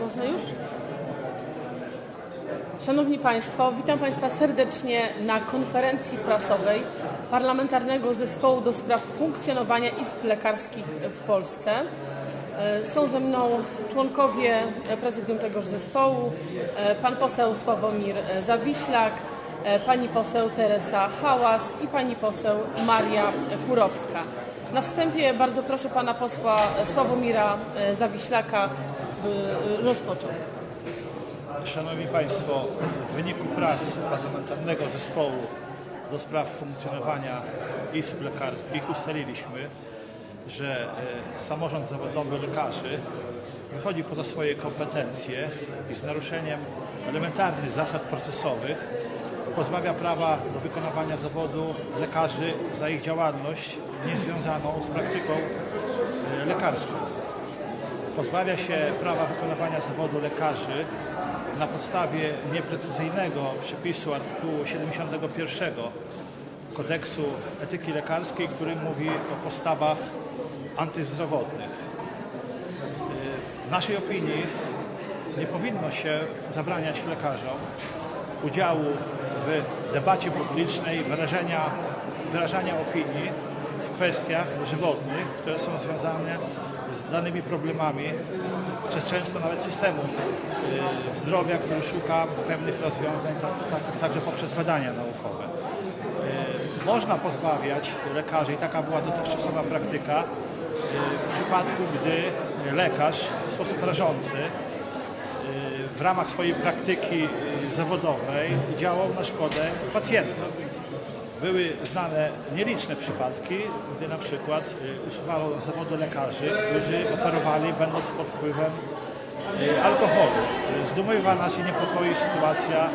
Można już? Szanowni Państwo, witam Państwa serdecznie na konferencji prasowej Parlamentarnego Zespołu do Spraw Funkcjonowania Izb Lekarskich w Polsce. E, Są ze mną członkowie prezydium tegoż zespołu, e, pan poseł Sławomir Zawiślak, e, pani poseł Teresa Hałas i pani poseł Maria Kurowska. Na wstępie bardzo proszę pana posła Sławomira e, Zawiślaka, by e, rozpoczął. Szanowni Państwo, w wyniku prac Parlamentarnego Zespołu do spraw funkcjonowania izb lekarskich ustaliliśmy, że e, samorząd zawodowy lekarzy wychodzi poza swoje kompetencje i z naruszeniem elementarnych zasad procesowych pozbawia prawa do wykonywania zawodu lekarzy za ich działalność niezwiązaną z praktyką e, lekarską pozbawia się prawa wykonywania zawodu lekarzy na podstawie nieprecyzyjnego przepisu artykułu 71 kodeksu etyki lekarskiej, który mówi o postawach antyzdrowotnych. W naszej opinii nie powinno się zabraniać lekarzom udziału w debacie publicznej, wyrażenia, wyrażania opinii w kwestiach żywotnych, które są związane z danymi problemami, przez często nawet systemu y, zdrowia, który szuka pewnych rozwiązań, tak, tak, także poprzez badania naukowe. Y, Można pozbawiać lekarzy, i taka była dotychczasowa praktyka, y, w przypadku, gdy lekarz w sposób rażący w ramach swojej praktyki y, zawodowej działał na szkodę pacjenta. Były znane nieliczne przypadki, gdy na przykład y, usuwano zawodu lekarzy, którzy operowali będąc pod wpływem y, alkoholu. Zdumiewa nas i niepokoi sytuacja,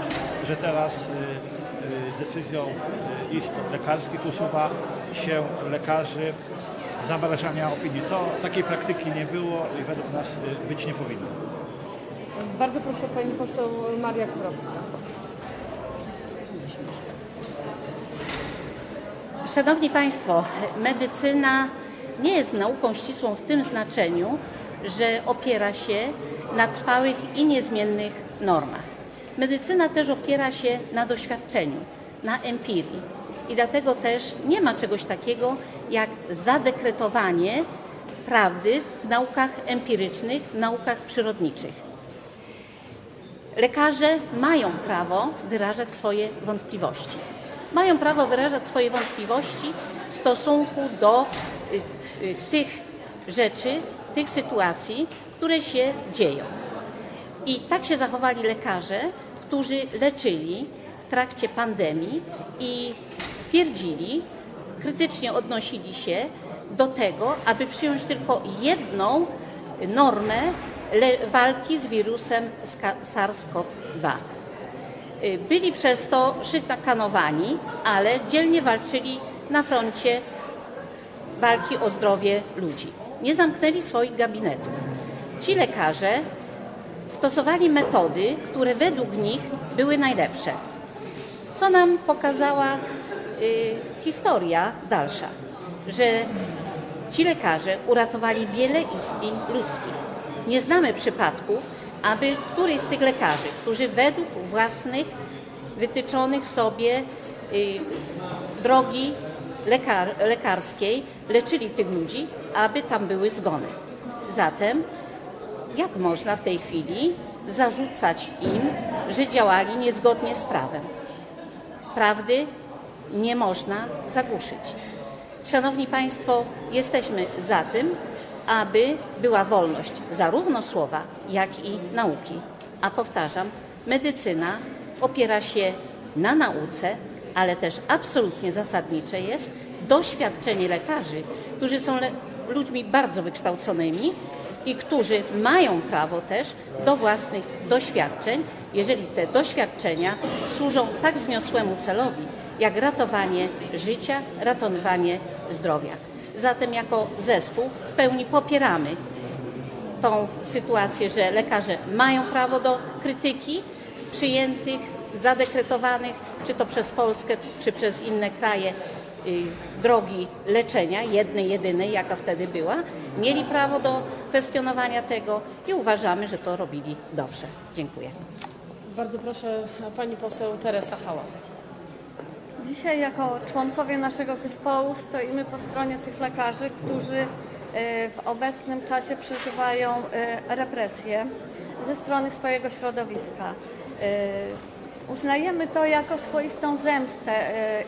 że teraz decyzją izb lekarskich usuwa się lekarzy za wyrażania opinii. To takiej praktyki nie było i według nas być nie powinno. Bardzo proszę pani poseł Maria Kurowska. Szanowni Państwo, medycyna nie jest nauką ścisłą w tym znaczeniu, że opiera się na trwałych i niezmiennych normach. Medycyna też opiera się na doświadczeniu, na empirii. I dlatego też nie ma czegoś takiego jak zadekretowanie prawdy w naukach empirycznych, w naukach przyrodniczych. Lekarze mają prawo wyrażać swoje wątpliwości. Mają prawo wyrażać swoje wątpliwości w stosunku do y, y, tych rzeczy, tych sytuacji, które się dzieją. I tak się zachowali lekarze, którzy leczyli w trakcie pandemii i twierdzili, krytycznie odnosili się do tego, aby przyjąć tylko jedną normę walki z wirusem ska- SARS-CoV-2. Y, Byli przez to szykanowani, ale dzielnie walczyli na froncie walki o zdrowie ludzi. Nie zamknęli swoich gabinetów. Ci lekarze stosowali metody, które według nich były najlepsze. Co nam pokazała y, historia dalsza, że ci lekarze uratowali wiele istnień ludzkich. Nie znamy przypadków, aby któryś z tych lekarzy, którzy według własnych wytyczonych sobie y, drogi lekar, lekarskiej leczyli tych ludzi, aby tam były zgony. Zatem jak można w tej chwili zarzucać im, że działali niezgodnie z prawem? Prawdy nie można zagłuszyć. Szanowni Państwo, jesteśmy za tym, aby była wolność zarówno słowa, jak i nauki. A powtarzam, medycyna opiera się na nauce, ale też absolutnie zasadnicze jest doświadczenie lekarzy, którzy są le- ludźmi bardzo wykształconymi i którzy mają prawo też do własnych doświadczeń, jeżeli te doświadczenia służą tak wzniosłemu celowi, jak ratowanie życia, ratowanie zdrowia. Zatem jako zespół w pełni popieramy tą sytuację, że lekarze mają prawo do krytyki przyjętych zadekretowanych, czy to przez Polskę, czy przez inne kraje, y, drogi leczenia, jednej, jedynej, jaka wtedy była, mieli prawo do kwestionowania tego i uważamy, że to robili dobrze. Dziękuję. Bardzo proszę pani poseł Teresa Hałas. Dzisiaj jako członkowie naszego zespołu stoimy po stronie tych lekarzy, którzy e, w obecnym czasie przeżywają e, represje ze strony swojego środowiska. E, Uznajemy to jako swoistą zemstę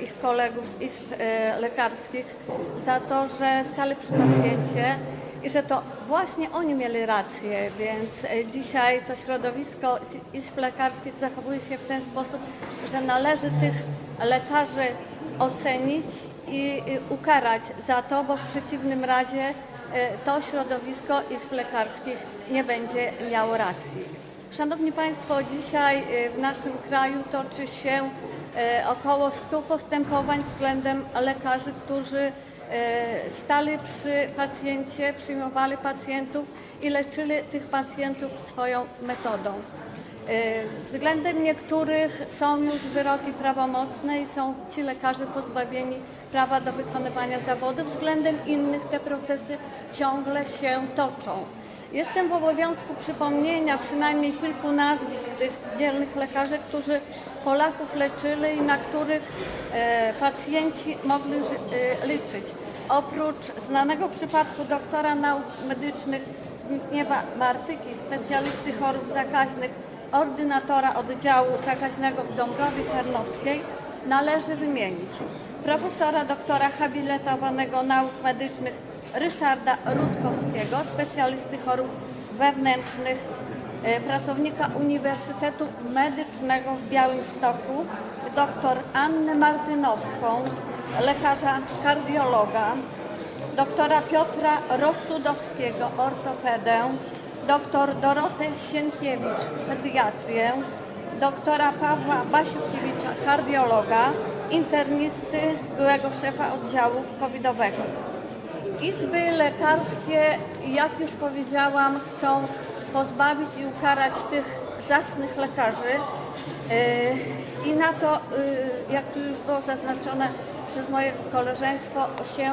ich kolegów z izb lekarskich za to, że stali przy pacjencie i że to właśnie oni mieli rację, więc dzisiaj to środowisko izb lekarskich zachowuje się w ten sposób, że należy tych lekarzy ocenić i ukarać za to, bo w przeciwnym razie e, to środowisko izb lekarskich nie będzie miało racji. Szanowni Państwo, dzisiaj e, w naszym kraju toczy się e, około 100 postępowań względem lekarzy, którzy stali przy pacjencie, przyjmowali pacjentów i leczyli tych pacjentów swoją metodą. E, Względem niektórych są już wyroki prawomocne i są ci lekarze pozbawieni prawa do wykonywania zawodu. Względem innych te procesy ciągle się toczą. Jestem w obowiązku przypomnienia przynajmniej kilku nazwisk tych dzielnych lekarzy, którzy Polaków leczyli i na których e, pacjenci mogli e, liczyć. Oprócz znanego przypadku doktora nauk medycznych Zbigniewa Martyki, specjalisty chorób zakaźnych, ordynatora oddziału zakaźnego w Dąbrowie Tarnowskiej, należy wymienić profesora doktora habilitowanego nauk medycznych Ryszarda Rutkowskiego, specjalisty chorób wewnętrznych, e, pracownika Uniwersytetu Medycznego w Białymstoku, doktor Annę Martynowską, lekarza kardiologa, doktora Piotra Rossudowskiego, ortopedę, doktor Dorotę Sienkiewicz, pediatrię, doktora Pawła Basiukiewicza, kardiologa, internisty, byłego szefa oddziału covidowego. Izby lekarskie, jak już powiedziałam, chcą pozbawić i ukarać tych zacnych lekarzy yy, i na to, yy, jak już było zaznaczone przez moje koleżeństwo, się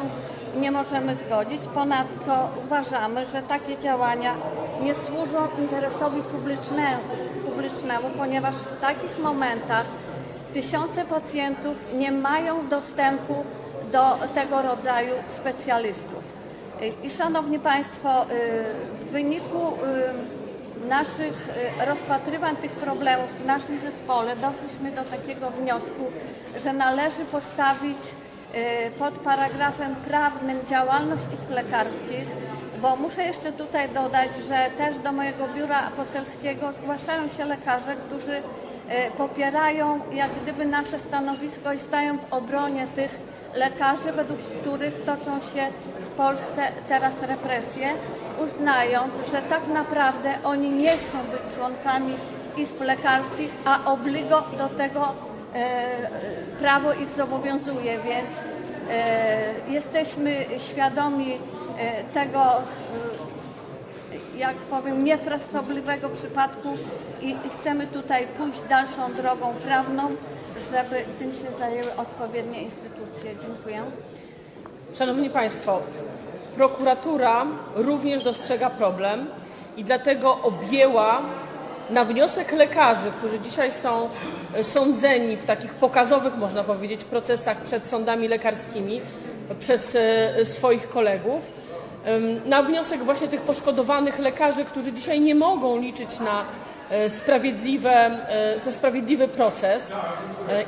nie możemy zgodzić. Ponadto uważamy, że takie działania nie służą interesowi publicznemu, publicznemu ponieważ w takich momentach tysiące pacjentów nie mają dostępu do tego rodzaju specjalistów. I Szanowni Państwo, y, w wyniku y, naszych y, rozpatrywań tych problemów w naszym zespole doszliśmy do takiego wniosku, że należy postawić pod paragrafem prawnym działalność izb lekarskich, bo muszę jeszcze tutaj dodać, że też do mojego biura poselskiego zgłaszają się lekarze, którzy e, popierają jak gdyby nasze stanowisko i stają w obronie tych lekarzy, według których toczą się w Polsce teraz represje, uznając, że tak naprawdę oni nie chcą być członkami izb lekarskich, a obligo do tego prawo ich zobowiązuje, więc e, jesteśmy świadomi e, tego jak powiem, niefrasobliwego przypadku i chcemy tutaj pójść dalszą drogą prawną, żeby tym się zajęły odpowiednie instytucje. Dziękuję. Szanowni Państwo, prokuratura również dostrzega problem i dlatego objęła na wniosek lekarzy, którzy dzisiaj są e, sądzeni w takich pokazowych, można powiedzieć, procesach przed sądami lekarskimi przez e, swoich kolegów, na wniosek właśnie tych poszkodowanych lekarzy, którzy dzisiaj nie mogą liczyć na e, sprawiedliwe, na sprawiedliwy proces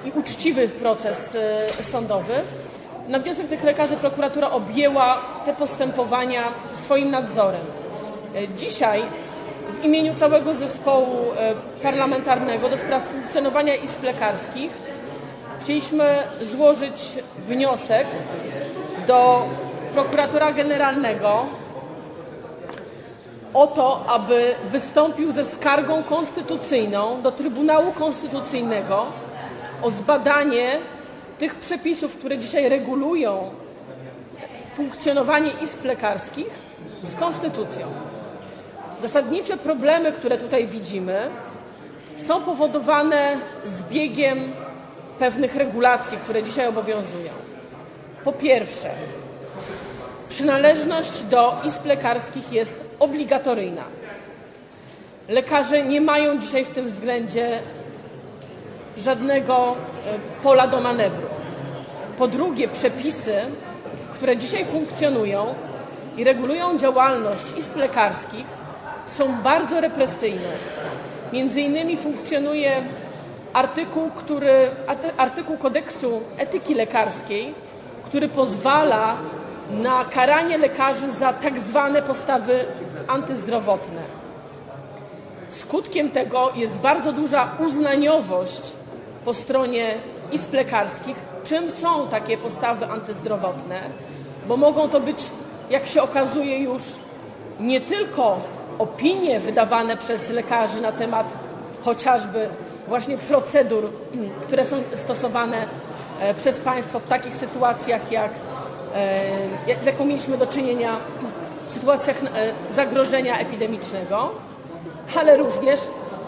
i uczciwy proces sądowy. Na wniosek tych lekarzy prokuratura objęła te postępowania swoim nadzorem. Dzisiaj w imieniu całego zespołu e, parlamentarnego do spraw funkcjonowania izb lekarskich chcieliśmy złożyć wniosek do prokuratora generalnego o to, aby wystąpił ze skargą konstytucyjną do Trybunału Konstytucyjnego o zbadanie tych przepisów, które dzisiaj regulują funkcjonowanie izb lekarskich z konstytucją. Zasadnicze problemy, które tutaj widzimy, są powodowane zbiegiem pewnych regulacji, które dzisiaj obowiązują. Po pierwsze, przynależność do izb lekarskich jest obligatoryjna. Lekarze nie mają dzisiaj w tym względzie żadnego e, pola do manewru. Po drugie, przepisy, które dzisiaj funkcjonują i regulują działalność izb lekarskich, są bardzo represyjne. Między innymi funkcjonuje artykuł, który, artykuł kodeksu etyki lekarskiej, który pozwala na karanie lekarzy za tak zwane postawy antyzdrowotne. Skutkiem tego jest bardzo duża uznaniowość po stronie izb lekarskich, czym są takie postawy antyzdrowotne, bo mogą to być, jak się okazuje, już nie tylko opinie wydawane przez lekarzy na temat chociażby właśnie procedur, mm, które są stosowane e, przez państwo w takich sytuacjach, jak, e, z jaką mieliśmy do czynienia w sytuacjach e, zagrożenia epidemicznego, ale również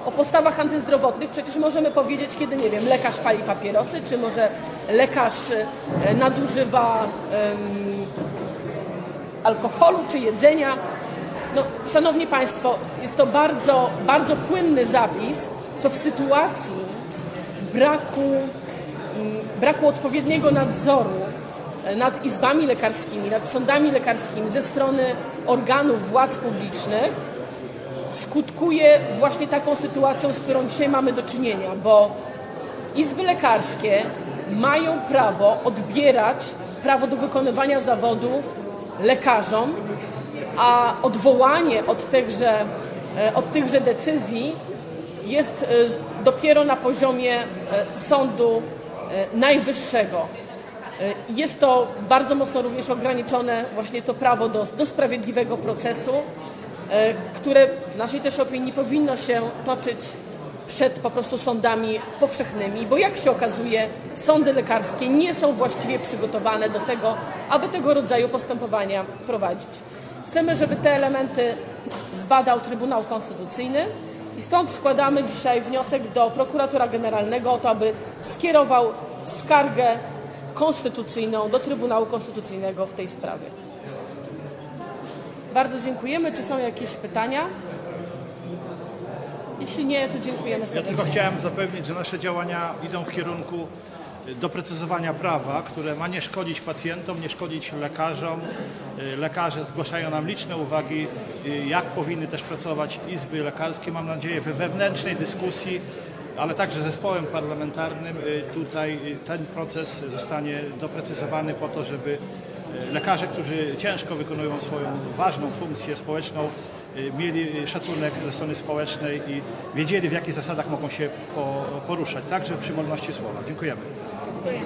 o postawach antyzdrowotnych przecież możemy powiedzieć, kiedy, nie wiem, lekarz pali papierosy, czy może lekarz nadużywa em, alkoholu czy jedzenia. No, szanowni Państwo, jest to bardzo, bardzo płynny zapis, co w sytuacji braku, mm, braku odpowiedniego nadzoru e, nad izbami lekarskimi, nad sądami lekarskimi ze strony organów władz publicznych skutkuje właśnie taką sytuacją, z którą dzisiaj mamy do czynienia, bo izby lekarskie mają prawo odbierać prawo do wykonywania zawodu lekarzom, a odwołanie od tychże, e, od tychże decyzji jest e, dopiero na poziomie e, Sądu Najwyższego. Jest to bardzo mocno również ograniczone właśnie to prawo do, do sprawiedliwego procesu, które w naszej też opinii powinno się toczyć przed po prostu sądami powszechnymi, bo jak się okazuje, sądy lekarskie nie są właściwie przygotowane do tego, aby tego rodzaju postępowania prowadzić. Chcemy, żeby te elementy zbadał Trybunał Konstytucyjny i stąd składamy dzisiaj wniosek do prokuratora generalnego o to, aby skierował skargę konstytucyjną do Trybunału Konstytucyjnego w tej sprawie. Bardzo dziękujemy. Czy są jakieś pytania? Jeśli nie, to dziękujemy Ja serdecznie. tylko chciałem zapewnić, że nasze działania idą w kierunku doprecyzowania prawa, które ma nie szkodzić pacjentom, nie szkodzić lekarzom. Y, Lekarze zgłaszają nam liczne uwagi, y, jak powinny też pracować izby lekarskie. Mam nadzieję, we wewnętrznej dyskusji, ale także zespołem parlamentarnym y, tutaj ten proces zostanie doprecyzowany po to, żeby lekarze, którzy ciężko wykonują swoją ważną funkcję społeczną, mieli szacunek ze strony społecznej i wiedzieli, w jakich zasadach mogą się po, poruszać, także przy wolności słowa. Dziękujemy. 对